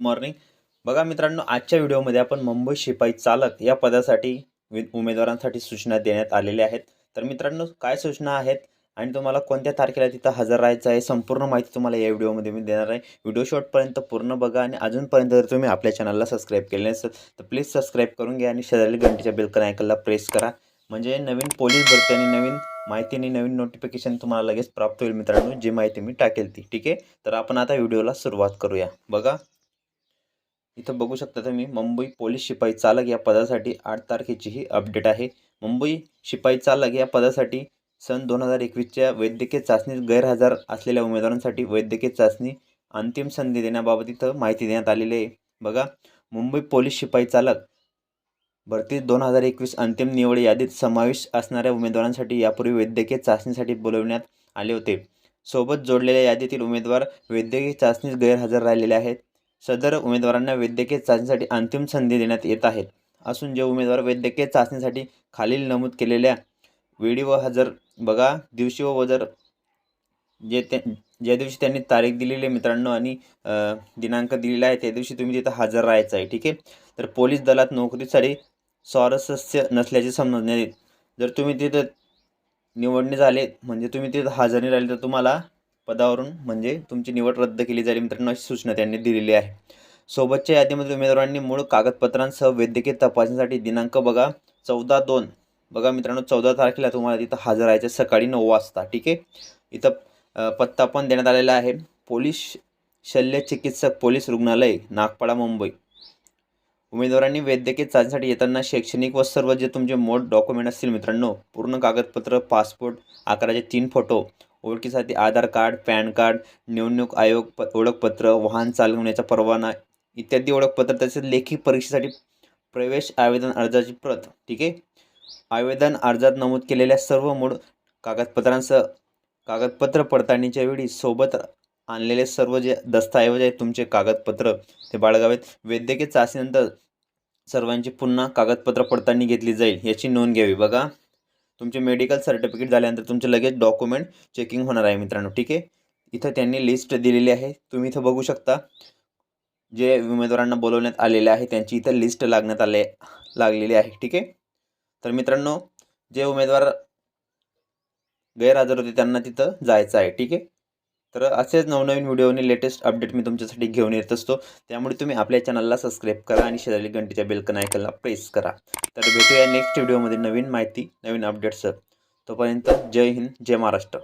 Morning बघा मित्रांनो आजच्या व्हिडिओमध्ये आपण मुंबई शिपाई चालक या पदासाठी वि- उमेदवारांसाठी सूचना देण्यात आलेल्या आहेत. तर मित्रांनो काय सूचना आहेत आणि तुम्हाला कोणत्या तारखेला तिथं हजर राहायचं आहे संपूर्ण माहिती तुम्हाला या व्हिडिओमध्ये मी देणार आहे. व्हिडिओ शॉर्टपर्यंत पूर्ण बघा आणि अजूनपर्यंत जर तुम्ही आपल्या चॅनलला सबस्क्राईब केले नसेल तर प्लीज सबस्क्राईब करून घ्या आणि शेजारी घंटीच्या बेलकन आयकनला प्रेस करा. म्हणजे नवीन पोलीस भरती आणि नवीन माहिती आणि नवीन नोटिफिकेशन तुम्हाला लगेच प्राप्त होईल मित्रांनो जी माहिती मी टाकेल ती. ठीक आहे? तर आपण आता व्हिडिओला सुरुवात करूया. बघा. इथं बघू शकता तुम्ही मुंबई पोलीस शिपाई चालक या पदासाठी आठ तारखेची ही अपडेट आहे. मुंबई शिपाई चालक या पदासाठी सन दोन हजार एकवीसच्या वैद्यकीय चाचणीत गैरहजर असलेल्या उमेदवारांसाठी वैद्यकीय चाचणी अंतिम संधी देण्याबाबत इथं माहिती देण्यात आलेली आहे. बघा मुंबई पोलीस शिपाई चालक भरती दोन हजार एकवीस अंतिम निवड यादीत समावेश असणाऱ्या उमेदवारांसाठी यापूर्वी वैद्यकीय चाचणीसाठी बोलवण्यात आले होते. सोबत जोडलेल्या यादीतील उमेदवार वैद्यकीय चाचणीस गैरहजर राहिलेले आहेत. सदर उमेदवारांना वैद्यकीय चाचणीसाठी अंतिम संधी देण्यात येत आहेत असून जे उमेदवार वैद्यकीय चाचणीसाठी खालील नमूद केलेल्या वेळी व हजर बघा दिवशी व वजर जे ते ज्या दिवशी त्यांनी तारीख दिलेली आहे मित्रांनो आणि दिनांक दिलेला आहे त्या दिवशी तुम्ही तिथं हजर राहायचं आहे ठीक आहे? तर पोलीस दलात नोकरीसाठी स्वारस्य नसल्याचे समजण्यात येत जर तुम्ही तिथं निवडणे झाले म्हणजे तुम्ही तिथं हजर नाही राहिले तर तुम्हाला पदावरून म्हणजे तुमची निवड रद्द केली जाईल मित्रांनो अशी सूचना त्यांनी दिलेली आहे. सोबतच्या यादीमध्ये उमेदवारांनी मूळ कागदपत्रांसह वैद्यकीय तपासणीसाठी दिनांक बघा चौदा दोन. बघा मित्रांनो चौदा तारखेला तुम्हाला तिथं हजर राहायचं सकाळी नऊ वाजता ठीक आहे? इथं पत्ता पण देण्यात आलेला आहे. पोलीस शल्य चिकित्सक पोलीस रुग्णालय नागपाडा मुंबई. उमेदवारांनी वैद्यकीय चाचणीसाठी येताना शैक्षणिक व सर्व जे तुमचे मोठ डॉक्युमेंट असतील मित्रांनो पूर्ण कागदपत्र पासपोर्ट आकाराचे तीन फोटो ओळखीसाठी आधार कार्ड पॅन कार्ड निवडणूक आयोग प ओळखपत्र वाहन चालवण्याचा परवाना इत्यादी ओळखपत्र तसेच लेखी परीक्षेसाठी प्रवेश आवेदन अर्जाची प्रत ठीक आहे? आवेदन अर्जात नमूद केलेल्या सर्व मूळ कागदपत्रांसह कागदपत्र पडताळणीच्या वेळी सोबत आणलेले सर्व जे दस्तऐवज आहेत तुमचे कागदपत्र ते बाळगावेत. वैद्यकीय चाचणीनंतर सर्वांची पुन्हा कागदपत्र पडताळणी घेतली जाईल याची नोंद घ्यावी. बघा. तुमचे मेडिकल सर्टिफिकेट झाल्यानंतर तुमचे लगेच डॉक्युमेंट चेकिंग होणार आहे मित्रांनो ठीक आहे? इथं त्यांनी लिस्ट दिलेली आहे. तुम्ही इथं बघू शकता. जे उमेदवारांना बोलवण्यात आलेले आहे त्यांची इथं लिस्ट लागण्यात आले लागलेली आहे ठीक आहे? तर मित्रांनो जे उमेदवार गैरहजर होते त्यांना तिथं जायचं आहे ठीक आहे? तर असेच नवनवीन व्हिडिओ आणि लेटेस्ट अपडेट मी तुमच्यासाठी घेऊन येत असतो. त्यामुळे तुम्ही आपल्या चॅनलला सबस्क्राईब करा आणि शेजारी घंटीच्या बेलकन आयकनला प्रेस करा. तर भेटूया नेक्स्ट व्हिडिओमध्ये नवीन माहिती नवीन अपडेट्स तोपर्यंत जय हिंद जय महाराष्ट्र.